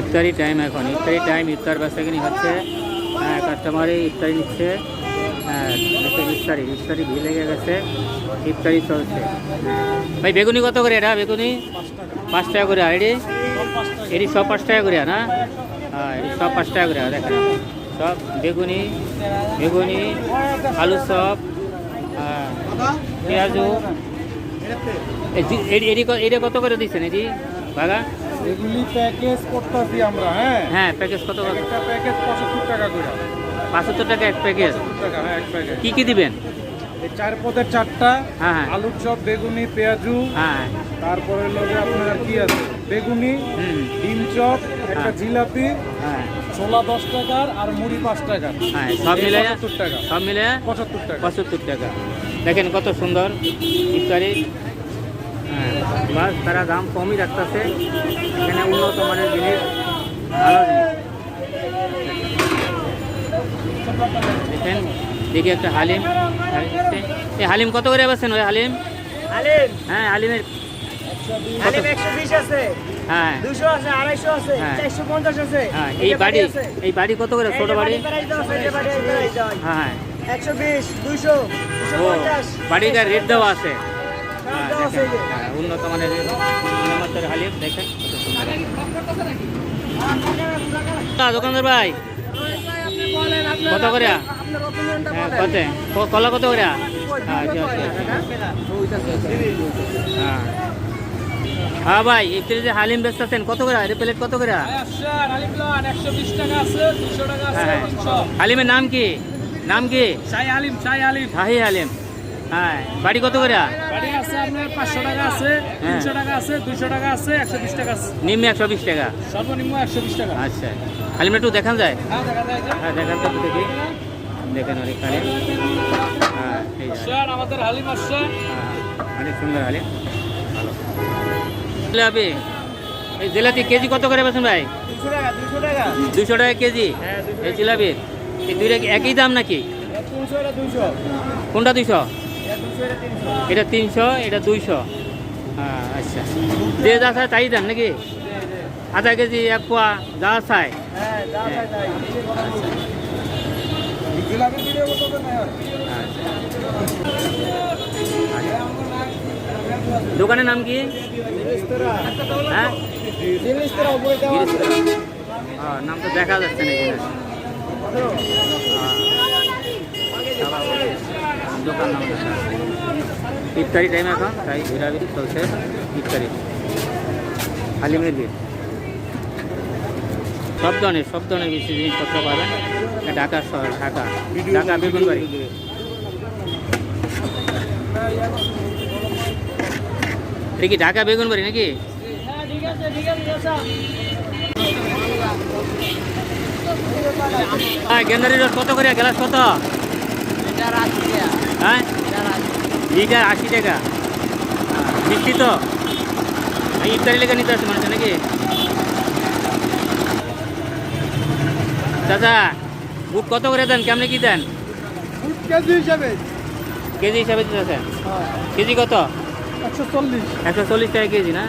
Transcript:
ইফতারি টাইম এখন। ইফতারি টাইম ইফতার বেচাকিনি হচ্ছে হ্যাঁ কাস্টমারই ইফতারি নিচ্ছে। হ্যাঁ ইফতারি ইফতারি ভিড় লেগে গেছে ইফতারি চলছে। ভাই বেগুনি কত করে এটা বেগুনি? পাঁচ টাকা করে এটি? এটি সব পাঁচ টাকা করে না? হ্যাঁ সব পাঁচ টাকা করে দেখেন। সব বেগুনি বেগুনি আলু চপ হ্যাঁ, পেঁয়াজু। এটি কত করে দিচ্ছেন এটি? বাগা এগুলি প্যাকেজ করতেছি আমরা হ্যাঁ? হ্যাঁ প্যাকেজ কত একটা প্যাকেজ পঁচাত্তর টাকা করে। পাঁচাত্তর টাকা এক প্যাকেজ পঁচাত্তর টাকা হ্যাঁ এক প্যাকেজ কি কি দিবেন? এই চার পদের চারটা হ্যাঁ, হ্যাঁ। আলুর চপ বেগুনি পেঁয়াজু হ্যাঁ। তারপরে লগে আপনার কি আছে? বেগুনি ডিম চপ একটা হ্যাঁ। জিলাপি হ্যাঁ। ছোলা দশ টাকার আর মুড়ি পাঁচ টাকার। হ্যাঁ সব মিলে পঁচাত্তর টাকা। সব মিলে পঁচাত্তর টাকা। পঁচাত্তর টাকা। দেখেন কত সুন্দর ইফতারি। বাস তারা দাম কমই রাখতেছে। এখানে উন্নত মানের জিনিস ভালো দেখেন দেখি একটা হালিম। এই হালিম কত করে বেছেন ওই হালিম? আলিম হ্যাঁ হালিমের হ্যাঁ। হ্যাঁ। হ্যাঁ এই বাড়ি এই বাড়ি কত করে? ছোট বাড়ি? হ্যাঁ। বাড়িটার রেট দেওয়া আছে। উন্নত মানের উন্নত হালিম দেখেন কত তা, দোকানদার ভাই কত করে? হ্যাঁ কত? কলা কত করে? হ্যাঁ আচ্ছা, আচ্ছা, আচ্ছা। হ্যাঁ। হ্যাঁ ভাই এই যে হালিম বেচতেছেন কত করে? এর প্লেট কত করে? হ্যাঁ হ্যাঁ। হালিমের নাম কি? নাম কি? শাহি আলিম শাহি আলিম শাহি হালিম। হ্যাঁ বাড়ি কত করে? বাড়ি আছে আপনার পাঁচশো টাকা আছে হ্যাঁ। তিনশো টাকা আছে টাকা আছে টাকা আছে। নিম্নে একশো বিশ টাকা? সর্বনিম্ন একশো বিশ টাকা। আচ্ছা। হালিমটা একটু দেখান যায়? হ্যাঁ দেখা যায় হ্যাঁ দেখান তো দেখি। দেখেন অনেক হালিম হ্যাঁ এই স্যার আমাদের হালিম আসছে। হ্যাঁ, অনেক সুন্দর হালিম। ভালো। জিলাপি এই জিলাপি কেজি কত করে বেছেন ভাই? দুশো টাকা কেজি? হ্যাঁ, এই জিলাপির। এই দুইটা একই দাম নাকি? দুশো কোনটা দুইশো? এটা তিনশো এটা দুইশো। হ্যাঁ আচ্ছা। যে যা চায় তাই দেন নাকি? আধা কেজি এক পোয়া যা চায় নেয় দোকানের নাম কি? হ্যাঁ। হ্যাঁ, নাম তো দেখা যাচ্ছে না এখানে। হ্যাঁ। দোকান নাম। ইফতারি টাইম এখন, তাই ঘোরাঘুরি চলছে ইফতারি হালিমের ভিড় সব ধরনের সব ধরনের বেশি জিনিসপত্র পাবেন। ঢাকা শহর, ঢাকা। ঢাকা বেগুনবাড়ি। এটা কি ঢাকা বেগুনবাড়ি নাকি? হ্যাঁ গেন্দারি রস কত করে গ্লাস কত? হ্যাঁ? লিটার আশি টাকা। হ্যাঁ, মিষ্টি তো? ইফতারি লেগে নিতে আসছে মানুষ নাকি? দাদা বুট কত করে দেন? কেমনি কি দেন? কেজি হিসাবে। কেজি হিসাবে দিতেছেন কেজি কত? একশো চল্লিশ। একশো চল্লিশ টাকা কেজি না?